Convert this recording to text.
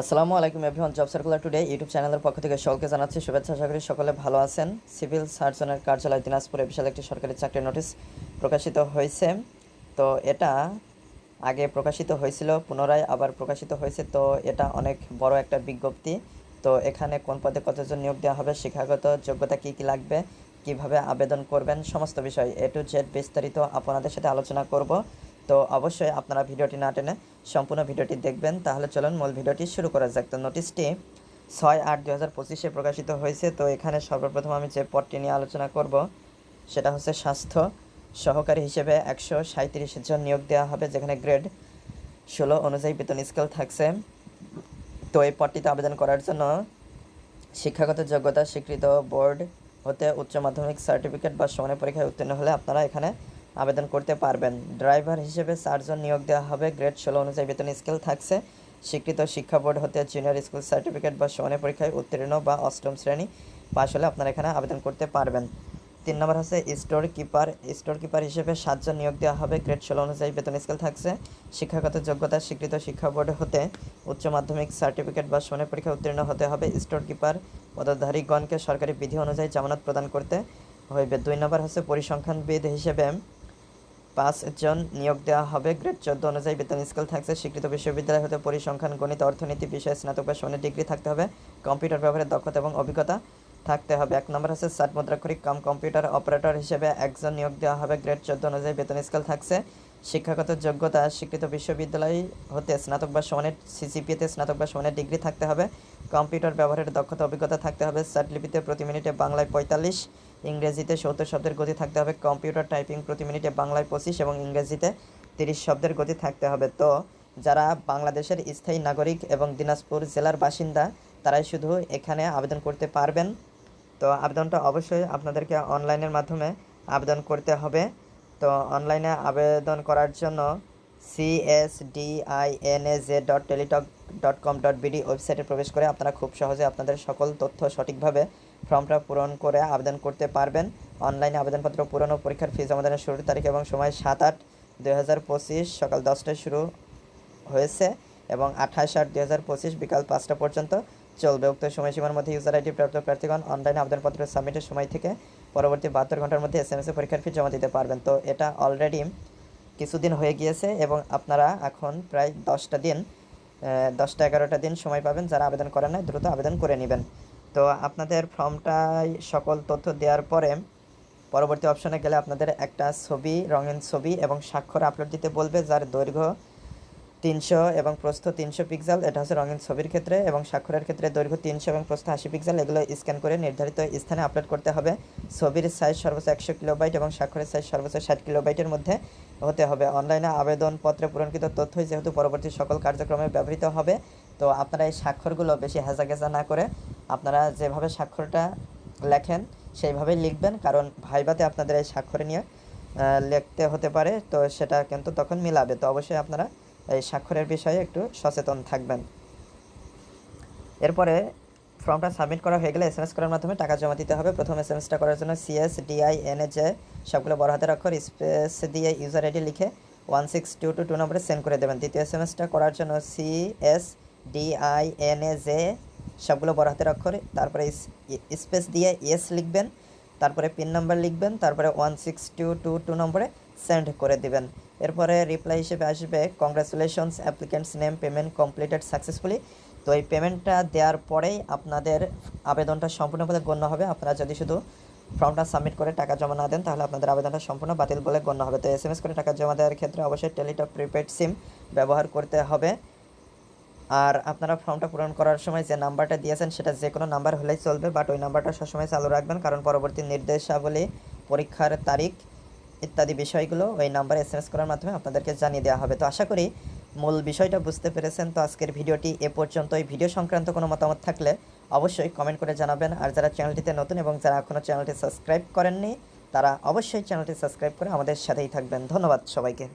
আসসালামু আলাইকুম everyone, job circular today YouTube চ্যানেলের পক্ষ থেকে সকলকে জানাচ্ছি শুভেচ্ছা। আশা করি সকলে ভালো আছেন। সিভিল সার্জনের কার্যালয় দিনাজপুরে বিশাল একটি সরকারি চাকরির নোটিশ প্রকাশিত হয়েছে। তো এটা আগে প্রকাশিত হয়েছিল, পুনরায় আবার প্রকাশিত হয়েছে। তো এটা অনেক বড় একটা বিজ্ঞপ্তি। তো এখানে কোন পদে কতজন নিয়োগ দেওয়া হবে, শিক্ষাগত যোগ্যতা কী কী লাগবে, কীভাবে আবেদন করবেন, সমস্ত বিষয় এ টু জেড বিস্তারিত আপনাদের সাথে আলোচনা করব। তো অবশ্যই আপনারা ভিডিওটি না টেনে সম্পূর্ণ ভিডিওটি দেখবেন। তাহলে চলুন মূল ভিডিওটি শুরু করা যাক। তো নোটিশটি ছয় আট দু হাজার পঁচিশে প্রকাশিত হয়েছে। তো এখানে সর্বপ্রথম আমি যে পদটি নিয়ে আলোচনা করব, সেটা হচ্ছে স্বাস্থ্য সহকারী হিসেবে একশো সাঁত্রিশ জন নিয়োগ দেওয়া হবে, যেখানে গ্রেড ষোলো অনুযায়ী বেতন স্কেল থাকছে। তো এই পদটিতে আবেদন করার জন্য শিক্ষাগত যোগ্যতা, স্বীকৃত বোর্ড হতে উচ্চ মাধ্যমিক সার্টিফিকেট বা সমানের পরীক্ষায় উত্তীর্ণ হলে আপনারা এখানে আবেদন করতে পারবেন। ড্রাইভার হিসেবে চারজন নিয়োগ দেওয়া হবে। গ্রেড ষোলো অনুযায়ী বেতন স্কেল থাকছে। স্বীকৃত শিক্ষা বোর্ড হতে জুনিয়র স্কুল সার্টিফিকেট বা সমানের পরীক্ষায় উত্তীর্ণ বা অষ্টম শ্রেণি পাশ হলে আপনারা এখানে আবেদন করতে পারবেন। তিন নম্বর হচ্ছে স্টোর কিপার স্টোর কিপার হিসেবে সাতজন নিয়োগ দেওয়া হবে। গ্রেড ষোলো অনুযায়ী বেতন স্কেল থাকছে। শিক্ষাগত যোগ্যতা স্বীকৃত শিক্ষা বোর্ড হতে উচ্চ মাধ্যমিক সার্টিফিকেট বা সমানের পরীক্ষা উত্তীর্ণ হতে হবে। স্টোর কিপার পদধারীগণকে সরকারি বিধি অনুযায়ী জামানত প্রদান করতে হইবে। দুই নম্বর হচ্ছে পরিসংখ্যানবিদ হিসেবে পাঁচজন নিয়োগ দেওয়া হবে। গ্রেড চোদ্দ অনুযায়ী বেতন স্কেল থাকছে। স্বীকৃত বিশ্ববিদ্যালয় হতে পরিসংখ্যান, গণিত, অর্থনীতি, বিষয়ে স্নাতক বা সমানের ডিগ্রি থাকতে হবে। কম্পিউটার ব্যবহারের দক্ষতা এবং অভিজ্ঞতা থাকতে হবে। এক নম্বর হচ্ছে ষাট মুদ্রাক্ষরিক কাম কম্পিউটার অপারেটর হিসেবে একজন নিয়োগ দেওয়া হবে। গ্রেড চোদ্দ অনুযায়ী বেতন স্কেল থাকছে। শিক্ষাগত যোগ্যতা, স্বীকৃত বিশ্ববিদ্যালয় হতে স্নাতক বা সমানের সিসিপিতে স্নাতক বা সমানের ডিগ্রি থাকতে হবে। কম্পিউটার ব্যবহারের দক্ষতা, অভিজ্ঞতা থাকতে হবে। লিপিতে প্রতি মিনিটে বাংলায় পঁয়তাল্লিশ। ইংরেজিতে সত্তর শব্দের গতি থাকতে হবে, কম্পিউটার টাইপিং প্রতি মিনিটে বাংলায় পঁচিশ এবং ইংরেজিতে তিরিশ শব্দের গতি থাকতে হবে। তো যারা বাংলাদেশের স্থায়ী নাগরিক এবং দিনাজপুর জেলার বাসিন্দা, তারাই শুধু এখানে আবেদন করতে পারবেন। তো আবেদনটা অবশ্যই আপনাদেরকে অনলাইনের মাধ্যমে আবেদন করতে হবে। তো অনলাইনে আবেদন করার জন্য সিএসডিআইএনএজে dot Teletalk dot com dot BD ওয়েবসাইটে প্রবেশ করে আপনারা খুব সহজে আপনাদের সকল তথ্য সঠিকভাবে ফর্মটা পূরণ করে আবেদন করতে পারবেন। অনলাইনে আবেদনপত্র পূরণ ও পরীক্ষার ফি জমা দানের শুরুর তারিখ এবং সময় সাত আট দুই সকাল দশটায় শুরু হয়েছে এবং আঠাশ আট দুই বিকাল পাঁচটা পর্যন্ত চলবে। উক্ত সময়সীমার মধ্যে ইউজার আইডি প্রাপ্ত প্রার্থীগণ অনলাইনে আবেদনপত্র সাবমিটের সময় থেকে পরবর্তী বাহাত্তর ঘণ্টার মধ্যে এস এম এস পরীক্ষার ফি জমা দিতে পারবেন। তো এটা অলরেডি কিছুদিন হয়ে গিয়েছে এবং আপনারা এখন প্রায় দশটা দিন দশটা এগারোটা দিন সময় পাবেন যারা আবেদন করেন নাই, দ্রুত আবেদন করে নেবেন। তো আপনাদের ফর্মটায় সকল তথ্য দেওয়ার পরে পরবর্তী অপশনে গেলে আপনাদের একটা ছবি, রঙিন ছবি এবং স্বাক্ষর আপলোড দিতে বলবে, যার দৈর্ঘ্য তিনশো এবং প্রস্থ তিনশো পিক্সেল এটা হচ্ছে রঙিন ছবির ক্ষেত্রে এবং স্বাক্ষরের ক্ষেত্রে দৈর্ঘ্য তিনশো এবং প্রস্থ আশি পিক্সেল এগুলো স্ক্যান করে নির্ধারিত স্থানে আপলোড করতে হবে। ছবির সাইজ সর্বোচ্চ একশো কিলোবাইট এবং স্বাক্ষরের সাইজ সর্বোচ্চ ষাট কিলোবাইটের মধ্যে হতে হবে। অনলাইনে আবেদনপত্রে পূরণকৃত তথ্যই যেহেতু পরবর্তী সকল কার্যক্রমে ব্যবহৃত হবে, তো আপনারা এই স্বাক্ষরগুলো বেশি হেজাগেজা না করে আপনারা যেভাবে স্বাক্ষরটা লেখেন, সেইভাবেই লিখবেন, কারণ ভাইবাতে আপনাদের এই স্বাক্ষর নিয়ে লিখতে হতে পারে, তো সেটা কিন্তু তখন মিলাবে। তো অবশ্যই আপনারা এই স্বাক্ষরের বিষয়ে একটু সচেতন থাকবেন। এরপরে ফর্মটা সাবমিট করা হয়ে গেলে এস এম এস করার মাধ্যমে টাকা জমা দিতে হবে। প্রথম এস এম এসটা করার জন্য সিএস ডিআই এনএজে সবগুলো বড় হাতের অক্ষর স্পেস দিয়ে ইউজার আইডি লিখে one six two two two নম্বরে সেন্ড করে দেবেন। দ্বিতীয় এস এম এসটা করার জন্য সিএস ডিআই এনএজে সবগুলো বড় হাতের অক্ষরে, তারপরে স্পেস দিয়ে এস লিখবেন, তারপরে পিন নাম্বার লিখবেন, তারপরে one six two two two নম্বরে সেন্ড করে দিবেন। এরপরে রিপ্লাই হিসেবে আসবে congratulations applicant's name payment completed successfully তো এই পেমেন্টটা দেওয়ার পরেই আপনাদের আবেদনটা সম্পূর্ণভাবে গণ্য হবে। আপনারা যদি শুধু ফর্মটা সাবমিট করে টাকা জমা না দেন, তাহলে আপনাদের আবেদনটা সম্পূর্ণ বাতিল বলে গণ্য হবে। তো এস এম এস করে টাকা জমা দেওয়ার ক্ষেত্রে অবশ্যই টেলিটক প্রিপেড সিম ব্যবহার করতে হবে। আর আপনারা ফর্মটা পূরণ করার সময় যে নাম্বারটা দিয়েছেন, সেটা যে কোনো নাম্বার হলেই চলবে বাট ওই নাম্বারটা সবসময় চালু রাখবেন, কারণ পরবর্তী নির্দেশাবলী, পরীক্ষার তারিখ ইত্যাদি বিষয়গুলো ওই নাম্বারে এস এম এস করার মাধ্যমে আপনাদেরকে জানিয়ে দেওয়া হবে। তো আশা করি মূল বিষয়টা বুঝতে পেরেছেন। তো আজকের ভিডিওটি এ পর্যন্ত এই ভিডিও সংক্রান্ত কোনো মতামত থাকলে অবশ্যই কমেন্ট করে জানাবেন। আর যারা চ্যানেলটিতে নতুন এবং যারা এখনও চ্যানেলটি সাবস্ক্রাইব করেননি, তারা অবশ্যই চ্যানেলটি সাবস্ক্রাইব করে আমাদের সাথেই থাকবেন। ধন্যবাদ সবাইকে।